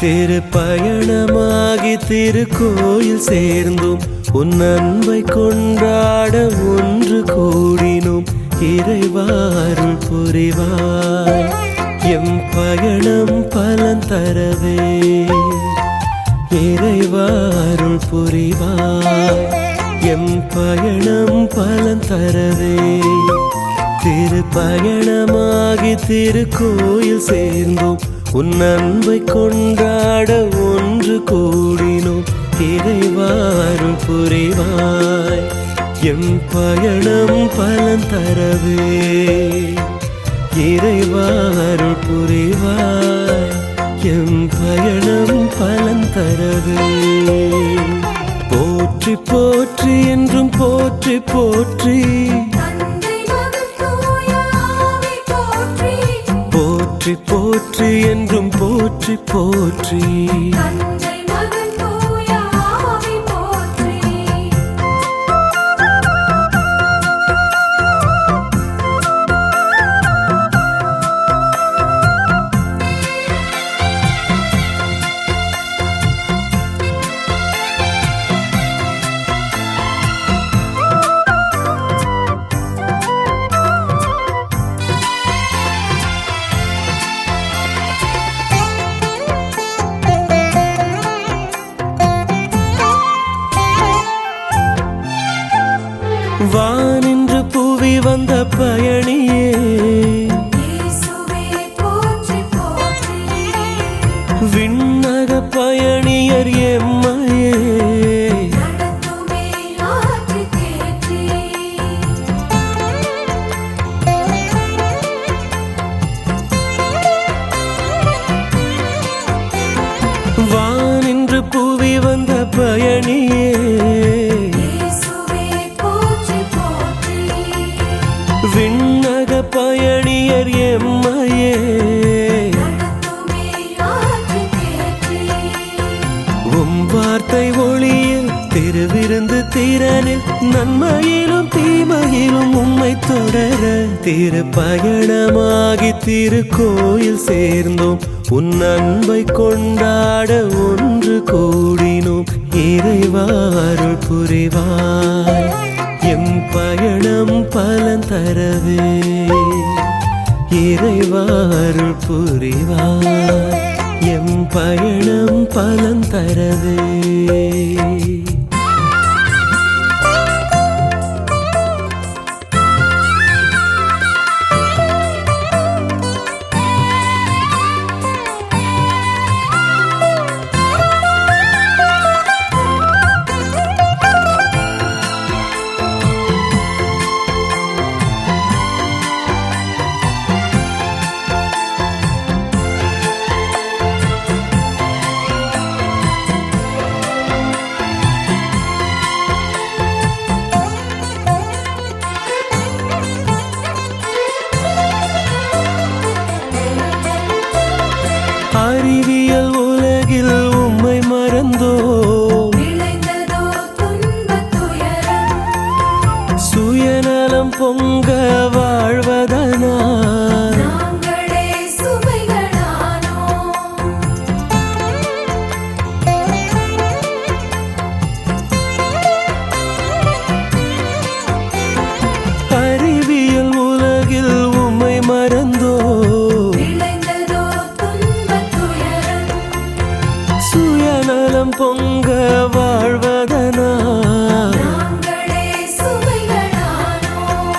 திரு திருப்பயணமாகி திருக்கோயில் சேர்ந்தோம் உன் அன்பை கொண்டாட ஒன்று கூடினோம் இறைவாருள் புரிவாய் எம் பயணம் பலன் தரவே. இறைவாருள் புரிவாய் எம் பயணம் பலன் தரவே. திரு திருப்பயணமாகி திருக்கோயில் சேர்ந்தோம் உன் அன்பை கொண்டாட ஒன்று கூடினோம். இறைவாருள் புரிவாய். எம் பயணம் பலன் தரவே. இறைவாருள் புரிவாய். எம் பயணம் பலன் தரவே. போற்றி போற்றி என்றும் போற்றி போற்றி. போற்றி போற்றி என்றும் போற்றி போற்றி. வந்த பயணியே. விண்ணக பயணியர் எம்மையே உம் வார்த்தை ஒளியில் திருவிருந்து திறனில் நன்மையிலும் தீமையிலும் உம்மை தொடர திரு திருப்பயணமாகி திருக்கோயில் சேர்ந்தோம். உன் அன்பை கொண்டாட ஒன்று கூடினோம். இறைவாருள் புரிவாய். எம் பயணம் பலன் தரவே. இறைவாருள் புரிவாய். எம் பயணம் பலன் தரவே. அறிவியல் உலகில் உம்மை துயரம். சுயநலம் பொங்க வாழ்வதனால். சுயநலம் பொங்க சுமைகளானோம்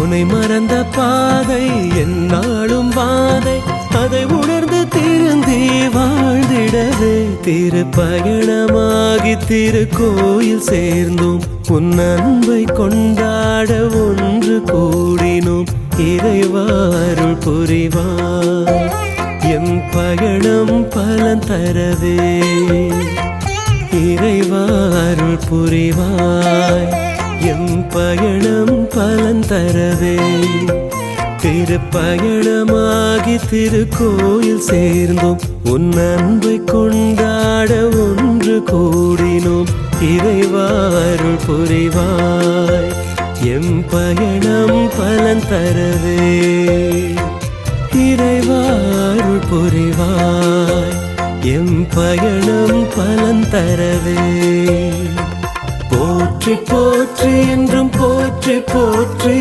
உனை மறந்த பாதை என்னாலும் வாதை அதை உணர்ந்து திருந்தி வாழ்ந்திடவே. திருப்பயணமாகி திருக்கோயில் சேர்ந்தோம். உன் அன்பை கொண்டாட ஒன்று கூடினோம். இறைவாருள் புரிவாய் எம் பயணம் பலன் தரவே. இறைவாருள் புரிவாய். எம் பயணம் பலன் தரவே. திருப்பயணமாகி திருக்கோயில் சேர்ந்தோம். உன் அன்பை கொண்டாட ஒன்று கூடினோம். இறைவாருள் புரிவாய். எம் பயணம் பலன் தரவே. புரிவாய் எம் பயணம் பலன் தரவே. போற்றி போற்றி என்றும் போற்றி போற்றி.